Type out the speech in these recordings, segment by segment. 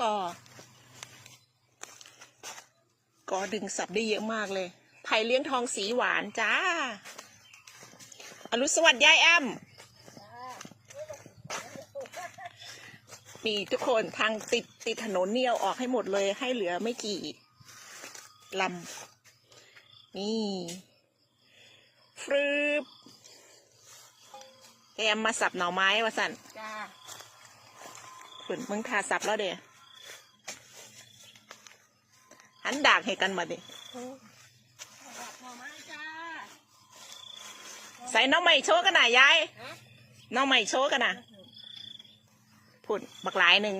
ก็ก็ดึงสับได้เยอะมากเลยไผ่เลี้ยงทองสีหวานจ้า อรุณสวัสดิ์ยายแอมนี่ทุกคนทางติดติดถนนเนี่ยเอาออกให้หมดเลยให้เหลือไม่กี่ลำนี่ฟรึบแอมมาสับหน่อไม้วะสันจ้าฝืนมึงทาสับแล้วเดี๋ย หันดากให้กันมาดิหน่อไม้จ้าใส่น้องใหม่โชว์กันหน่อยยายฮะน้องใหม่โชว์กันนะผุดบักหลายหนึ่ง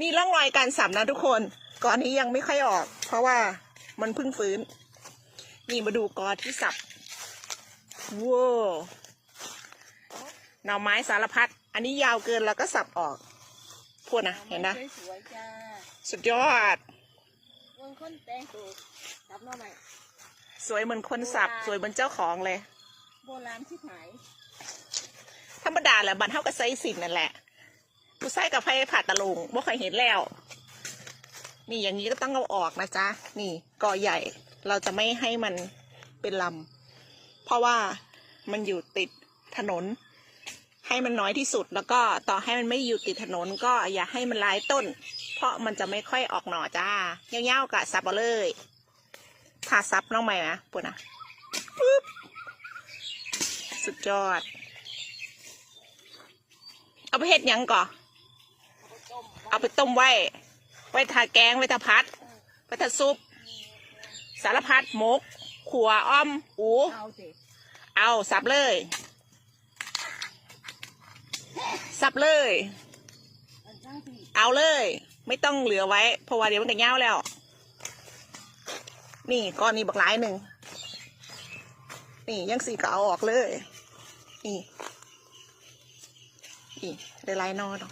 นี่ร่องรอยการสับนะทุกคนก่อนนี้ยังไม่ค่อยออก เพราะว่ามันเพิ่งฟื้น นี่มาดูกอที่สับว้าวหน่อไม้สารพัด อันนี้ยาวเกินแล้วก็สับออกพูดนะเห็นนะสวยๆจ้าสุดยอด เมืองคนแตงตัวรับหน่อไม้สวยเหมือนคนสับสวยเหมือนเจ้าของเลย โบราณที่ไหนธรรมดาแหละบันเท่ากับไซสินนั่นแหละ ผู้ใส่กับไฟผ่าตะลุงบ่เคยเห็นแล้ว นี่อย่างนี้ก็ต้องเอาออกนะจ๊ะ นี่กอใหญ่เราจะไม่ให้มันเป็นลำเพราะว่ามันอยู่ติดถนน ให้มันน้อยที่สุดแล้วก็ต่อให้มันไม่อยู่ติดถนนก็อย่าให้มันลายต้น เพราะมันจะไม่ค่อยออกหน่อจ้าเงี้ยวๆกะซับเอาเลยถ้าซับน้องใหม่นะปุ่นนะปึ๊บสุดยอด เอาไปเฮ็ดหยังก่อเอาไปต้มเอาไปต้มไว้ ไว้ทาแกงไว้ทาพัด ไว้ทาซุป สารพัดหมก ขัวอ้อม อู เอาสิเอาสับเลย สับเลย เอาเลย ไม่ต้องเหลือไว้ เพราะว่าเดี๋ยวมันจะเง่าแล้ว นี่ก้อนนี้บักหลายหนึ่ง นี่ยังสีก็เอาออกเลย นี่นี่ได้ลายนอเนาะ